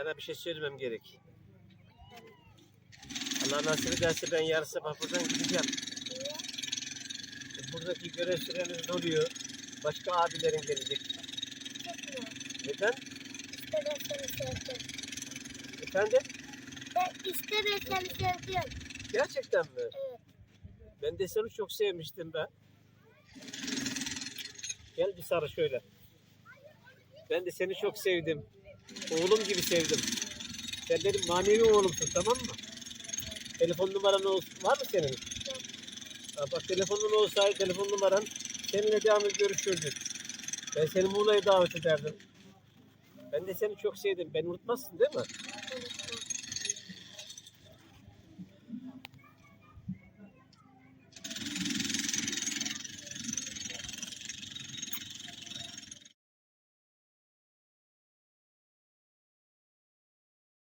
Sana bir şey söylemem gerek. Allah nasip ederse ben yarın sabah buradan gideceğim. Buradaki görev süremiz doluyor. Başka abilerin gelecek. Neden? Seni sevdim. Efendim? Ben, seni sevdim. Gerçekten mi? Evet. Ben de seni çok sevmiştim ben. Gel bir sarı şöyle. Ben de seni çok sevdim. Oğlum gibi sevdim. Sen benim manevi oğlumsun tamam mı? Telefon numaran olsun, var mı senin? Ha, bak telefonun olsaydı telefon numaran seninle devamlı görüşürdük. Ben seni Muğla'ya davet ederdim. Ben de seni çok sevdim. Beni unutmazsın değil mi?